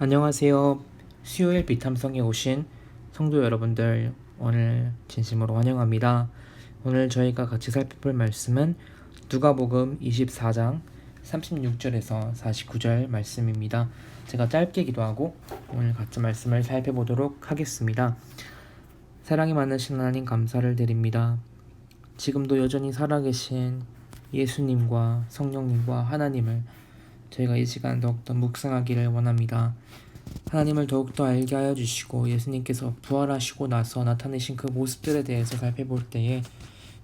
안녕하세요. 수요일 비탐성에 오신 성도 여러분들 오늘 진심으로 환영합니다. 오늘 저희가 같이 살펴볼 말씀은 누가복음 24장 36절에서 49절 말씀입니다. 제가 짧게 기도하고 오늘 같이 말씀을 살펴보도록 하겠습니다. 사랑이 많으신 하나님 감사를 드립니다. 지금도 여전히 살아계신 예수님과 성령님과 하나님을 저희가 이 시간 더욱더 묵상하기를 원합니다. 하나님을 더욱더 알게 하여 주시고 예수님께서 부활하시고 나서 나타내신 그 모습들에 대해서 살펴볼 때에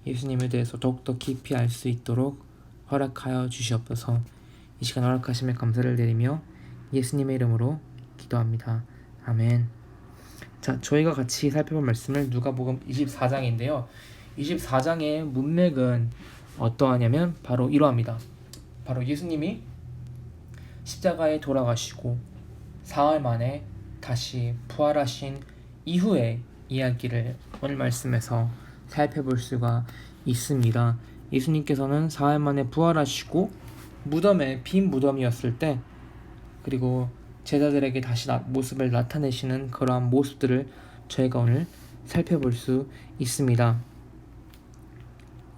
예수님에 대해서 더욱더 깊이 알 수 있도록 허락하여 주시옵소서 이 시간 허락하심에 감사를 드리며 예수님의 이름으로 기도합니다. 아멘. 자, 저희가 같이 살펴볼 말씀을 누가복음 24장인데요. 24장의 문맥은 어떠하냐면 바로 이러합니다. 바로 예수님이 십자가에 돌아가시고 사흘 만에 다시 부활하신 이후의 이야기를 오늘 말씀에서 살펴볼 수가 있습니다. 예수님께서는 사흘 만에 부활하시고 무덤에 빈 무덤이었을 때 그리고 제자들에게 다시 나, 모습을 나타내시는 그러한 모습들을 저희가 오늘 살펴볼 수 있습니다.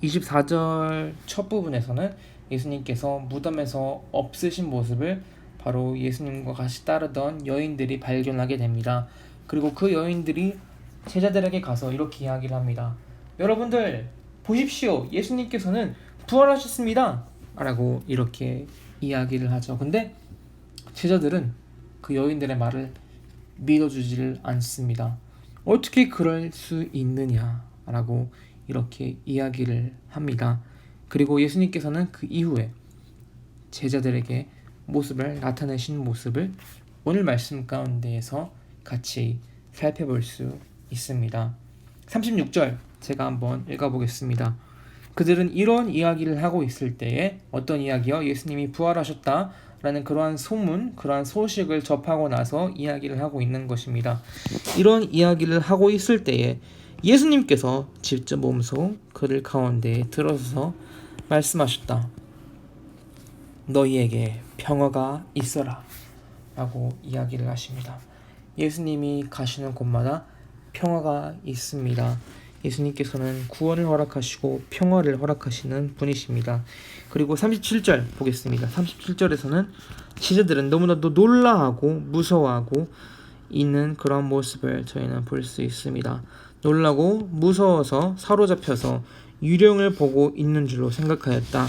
24절 첫 부분에서는 예수님께서 무덤에서 없으신 모습을 바로 예수님과 같이 따르던 여인들이 발견하게 됩니다. 그리고 그 여인들이 제자들에게 가서 이렇게 이야기를 합니다. 여러분들 보십시오. 예수님께서는 부활하셨습니다. 라고 이렇게 이야기를 하죠. 근데 제자들은 그 여인들의 말을 믿어주지를 않습니다. 어떻게 그럴 수 있느냐라고 이렇게 이야기를 합니다. 그리고 예수님께서는 그 이후에 제자들에게 모습을 나타내신 모습을 오늘 말씀 가운데에서 같이 살펴볼 수 있습니다. 36절 제가 한번 읽어보겠습니다. 그들은 이런 이야기를 하고 있을 때에 어떤 이야기요? 예수님이 부활하셨다. 라는 그러한 소문, 그러한 소식을 접하고 나서 이야기를 하고 있는 것입니다. 이런 이야기를 하고 있을 때에 예수님께서 직접 몸소 그들 가운데 들어서서 말씀하셨다. 너희에게 평화가 있어라. 라고 이야기를 하십니다. 예수님이 가시는 곳마다 평화가 있습니다. 예수님께서는 구원을 허락하시고 평화를 허락하시는 분이십니다. 그리고 37절 보겠습니다. 37절에서는 지자들은 너무나도 놀라하고 무서워하고 있는 그런 모습을 저희는 볼 수 있습니다. 놀라고 무서워서 사로잡혀서 유령을 보고 있는 줄로 생각하였다.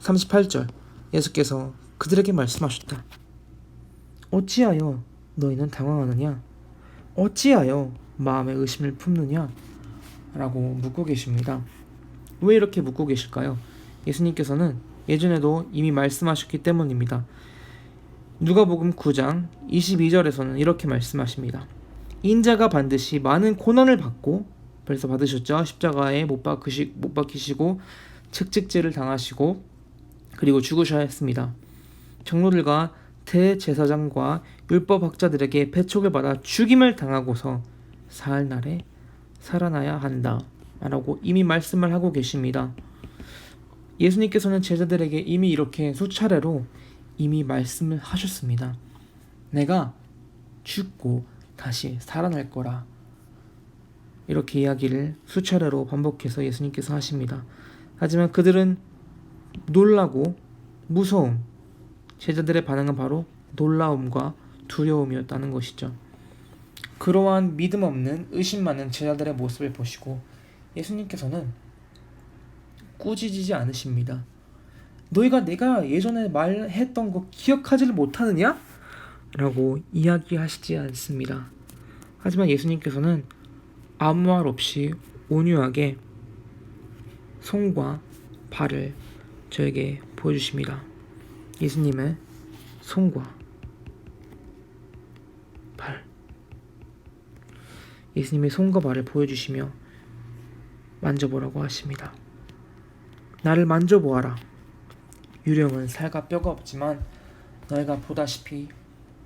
38절 예수께서 그들에게 말씀하셨다. 어찌하여 너희는 당황하느냐? 어찌하여 마음의 의심을 품느냐? 라고 묻고 계십니다. 왜 이렇게 묻고 계실까요? 예수님께서는 예전에도 이미 말씀하셨기 때문입니다. 누가복음 9장 22절에서는 이렇게 말씀하십니다. 인자가 반드시 많은 고난을 받고 벌써 받으셨죠. 십자가에 못 박으시 못 박히시고 측직죄를 당하시고 그리고 죽으셔야 했습니다. 장로들과 대제사장과 율법학자들에게 배촉을 받아 죽임을 당하고서 사흘 날에 살아나야 한다. 라고 이미 말씀을 하고 계십니다. 예수님께서는 제자들에게 이미 이렇게 수차례로 이미 말씀을 하셨습니다. 내가 죽고 다시 살아날 거라. 이렇게 이야기를 수차례로 반복해서 예수님께서 하십니다. 하지만 그들은 놀라고 무서움, 제자들의 반응은 바로 놀라움과 두려움이었다는 것이죠. 그러한 믿음 없는 의심 많은 제자들의 모습을 보시고 예수님께서는 꾸짖지 않으십니다. 너희가 내가 예전에 말했던 거 기억하지를 못하느냐? 라고 이야기하시지 않습니다. 하지만 예수님께서는 아무 말 없이 온유하게 손과 발을 저에게 보여주십니다. 예수님의 손과 발. 예수님의 손과 발을 보여주시며 만져보라고 하십니다. 나를 만져보아라. 유령은 살과 뼈가 없지만 너희가 보다시피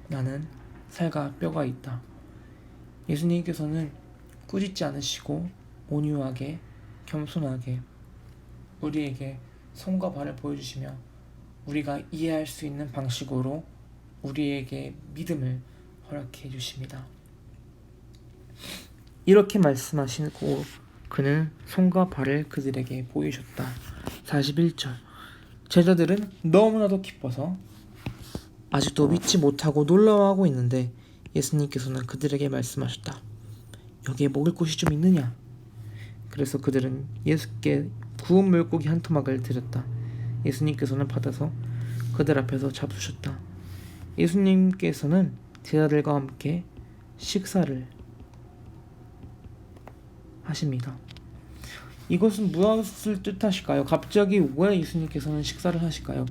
나는 살과 뼈가 있다. 예수님께서는 꾸짖지 않으시고 온유하게 겸손하게 우리에게 손과 발을 보여주시며 우리가 이해할 수 있는 방식으로 우리에게 믿음을 허락해 주십니다. 이렇게 말씀하시고 그는 손과 발을 그들에게 보이셨다. 41절 제자들은 너무나도 기뻐서 아직도 믿지 못하고 놀라워하고 있는데 예수님께서는 그들에게 말씀하셨다. 여기에 먹을 곳이 좀 있느냐? 그래서 그들은 예수께 구운 물고기 한 토막을 드렸다. 예수님께서는 받아서 그들 앞에서 잡수셨다. 예수님께서는 제자들과 함께 식사를 하십니다. 이것은 무엇을 뜻하실까요? 갑자기 왜 예수님께서는 식사를 하실까요?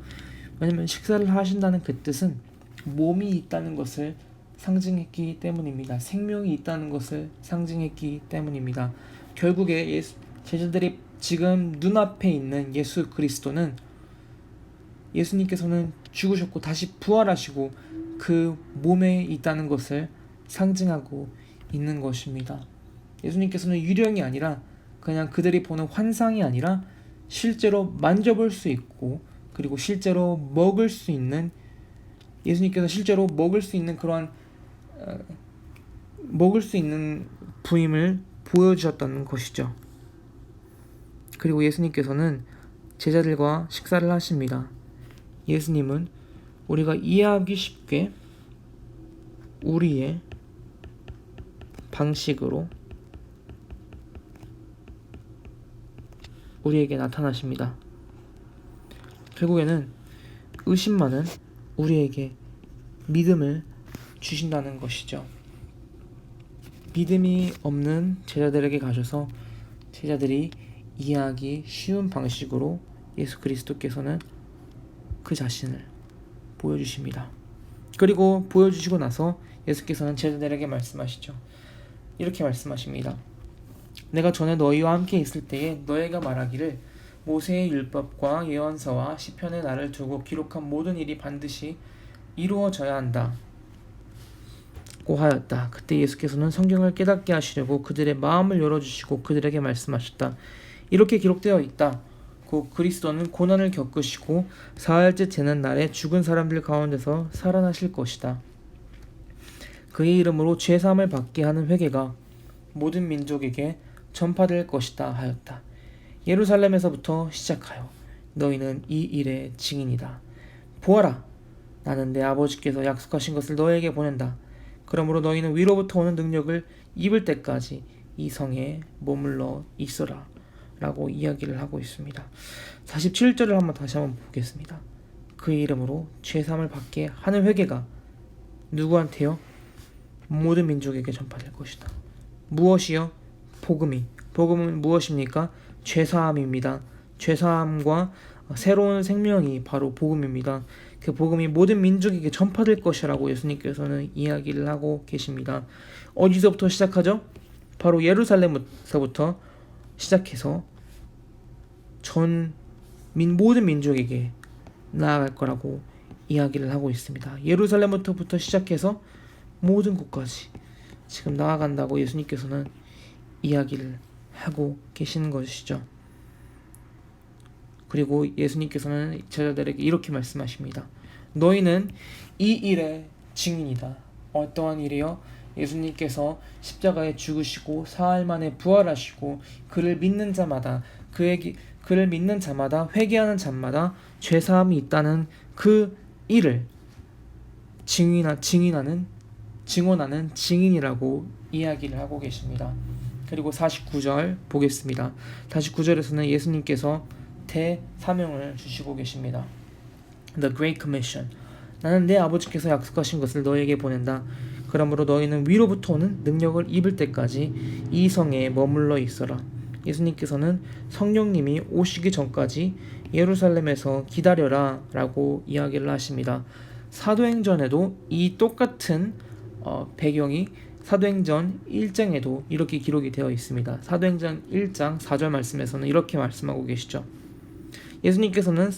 왜냐면 식사를 하신다는 그 뜻은 몸이 있다는 것을 상징했기 때문입니다. 생명이 있다는 것을 상징했기 때문입니다. 결국에 예수, 제자들이 지금 눈앞에 있는 예수 그리스도는 예수님께서는 죽으셨고 다시 부활하시고 그 몸에 있다는 것을 상징하고 있는 것입니다. 예수님께서는 유령이 아니라 그냥 그들이 보는 환상이 아니라 실제로 만져볼 수 있고 그리고 실제로 먹을 수 있는 예수님께서 실제로 먹을 수 있는 그러한 어, 먹을 수 있는 부임을 보여주셨다는 것이죠. 그리고 예수님께서는 제자들과 식사를 하십니다. 예수님은 우리가 이해하기 쉽게 우리의 방식으로 우리에게 나타나십니다. 결국에는 의심만은 우리에게 믿음을 주신다는 것이죠. 믿음이 없는 제자들에게 가셔서 제자들이 이해하기 쉬운 방식으로 예수 그리스도께서는 그 자신을 보여주십니다. 그리고 보여주시고 나서 예수께서는 제자들에게 말씀하시죠. 이렇게 말씀하십니다. 내가 전에 너희와 함께 있을 때에 너희가 말하기를 모세의 율법과 예언서와 시편에 나를 두고 기록한 모든 일이 반드시 이루어져야 한다. 고 하였다. 그때 예수께서는 성경을 깨닫게 하시려고 그들의 마음을 열어주시고 그들에게 말씀하셨다. 이렇게 기록되어 있다. 곧 그리스도는 고난을 겪으시고 사흘째 되는 날에 죽은 사람들 가운데서 살아나실 것이다. 그의 이름으로 죄 사함을 받게 하는 회개가 모든 민족에게 전파될 것이다 하였다. 예루살렘에서부터 시작하여 너희는 이 일의 증인이다. 보아라, 나는 내 아버지께서 약속하신 것을 너에게 보낸다. 그러므로 너희는 위로부터 오는 능력을 입을 때까지 이 성에 머물러 있어라. 라고 이야기를 하고 있습니다. 47절을 한번 다시 한번 보겠습니다. 그 이름으로 죄삼을 받게 하는 회개가 누구한테요? 모든 민족에게 전파될 것이다. 무엇이요? 복음이. 복음은 무엇입니까? 죄사함입니다. 죄사함과 새로운 생명이 바로 복음입니다. 그 복음이 모든 민족에게 전파될 것이라고 예수님께서는 이야기를 하고 계십니다. 어디서부터 시작하죠? 바로 예루살렘에서부터 시작해서 전 민, 모든 민족에게 나아갈 거라고 이야기를 하고 있습니다. 예루살렘부터부터 시작해서 모든 곳까지 지금 나아간다고 예수님께서는 이야기를 하고 계시는 것이죠. 그리고 예수님께서는 제자들에게 이렇게 말씀하십니다. 너희는 이 일의 증인이다. 어떠한 일이요? 예수님께서 십자가에 죽으시고 사흘 만에 부활하시고 그를 믿는 자마다 그에게 그를 믿는 자마다 회개하는 자마다 죄 사함이 있다는 그 일을 증인하 증인하는 증언하는 증인이라고 이야기를 하고 계십니다. 그리고 49절 보겠습니다. 49절에서는 예수님께서 대사명을 주시고 계십니다. The Great Commission. 나는 내 아버지께서 약속하신 것을 너에게 보낸다. 그러므로 너희는 위로부터 오는 능력을 입을 때까지 이 성에 머물러 있어라. 예수님께서는 성령님이 오시기 전까지 예루살렘에서 기다려라 라고 이야기를 하십니다. 사도행전에도 이 똑같은 어, 배경이 사도행전 1장에도 이렇게 기록이 되어 있습니다. 사도행전 1장 4절 말씀에서는 이렇게 말씀하고 계시죠. 예수님께서는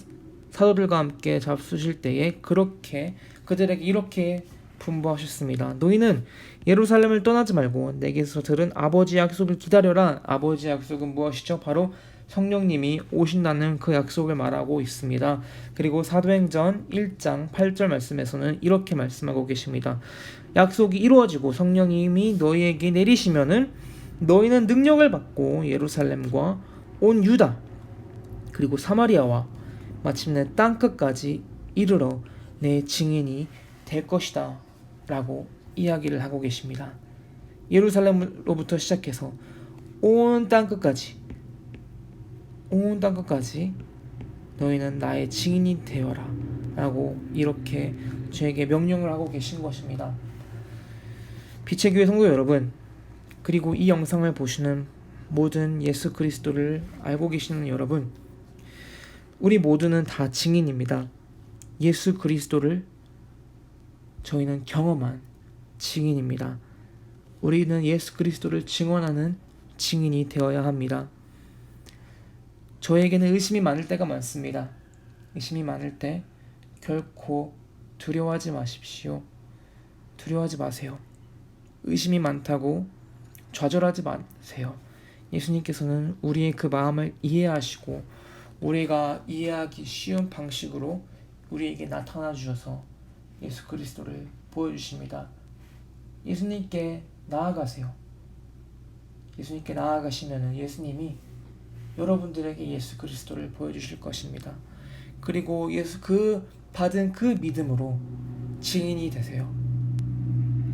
사도들과 함께 잡수실 때에 그렇게 그들에게 이렇게 분부하셨습니다. 너희는 예루살렘을 떠나지 말고 내게서 들은 아버지 약속을 기다려라. 아버지 약속은 무엇이죠? 바로 성령님이 오신다는 그 약속을 말하고 있습니다. 그리고 사도행전 1장 8절 말씀에서는 이렇게 말씀하고 계십니다. 약속이 이루어지고 성령님이 너희에게 내리시면은 너희는 능력을 받고 예루살렘과 온 유다 그리고 사마리아와 마침내 땅 끝까지 이르러 내 증인이 될 것이다 라고 이야기를 하고 계십니다. 예루살렘으로부터 시작해서 온 땅 끝까지 온 땅 끝까지 너희는 나의 증인이 되어라 라고 이렇게 저에게 명령을 하고 계신 것입니다. 빛의 교회 성도 여러분 그리고 이 영상을 보시는 모든 예수 그리스도를 알고 계시는 여러분 우리 모두는 다 증인입니다. 예수 그리스도를 저희는 경험한 증인입니다. 우리는 예수 그리스도를 증언하는 증인이 되어야 합니다. 저에게는 의심이 많을 때가 많습니다. 의심이 많을 때 결코 두려워하지 마십시오. 두려워하지 마세요. 의심이 많다고 좌절하지 마세요. 예수님께서는 우리의 그 마음을 이해하시고 우리가 이해하기 쉬운 방식으로 우리에게 나타나 주셔서 예수 그리스도를 보여주십니다. 예수님께 나아가세요. 예수님께 나아가시면 예수님이 여러분들에게 예수 그리스도를 보여주실 것입니다. 그리고 예수 그 받은 그 믿음으로 증인이 되세요.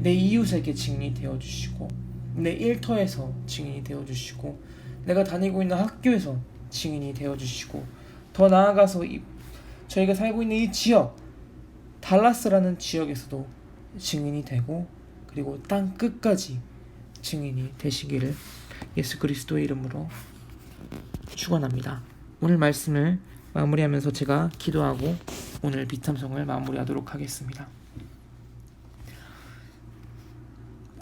내 이웃에게 증인이 되어 주시고 내 일터에서 증인이 되어 주시고 내가 다니고 있는 학교에서 증인이 되어 주시고 더 나아가서 이, 저희가 살고 있는 이 지역 달라스라는 지역에서도 증인이 되고 그리고 땅 끝까지 증인이 되시기를 예수 그리스도의 이름으로 축원합니다. 오늘 말씀을 마무리하면서 제가 기도하고 오늘 비탐성을 마무리하도록 하겠습니다.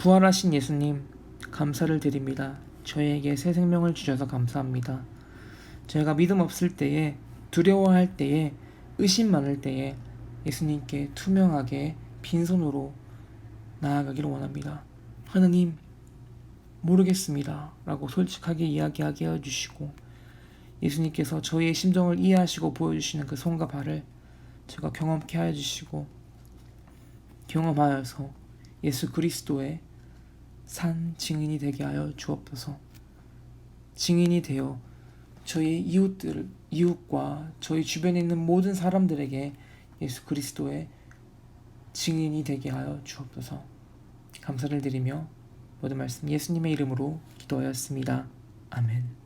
부활하신 예수님 감사를 드립니다. 저희에게 새 생명을 주셔서 감사합니다. 저희가 믿음 없을 때에 두려워할 때에 의심 많을 때에 예수님께 투명하게 빈손으로 나아가기를 원합니다. 하나님 모르겠습니다. 라고 솔직하게 이야기하게 해주시고 예수님께서 저희의 심정을 이해하시고 보여주시는 그 손과 발을 제가 경험케 하여 주시고 경험하여서 예수 그리스도의 산 증인이 되게 하여 주옵소서. 증인이 되어 저희 이웃들 이웃과 저희 주변에 있는 모든 사람들에게 예수 그리스도의 증인이 되게 하여 주옵소서. 감사를 드리며 모든 말씀 예수님의 이름으로 기도하였습니다. 아멘.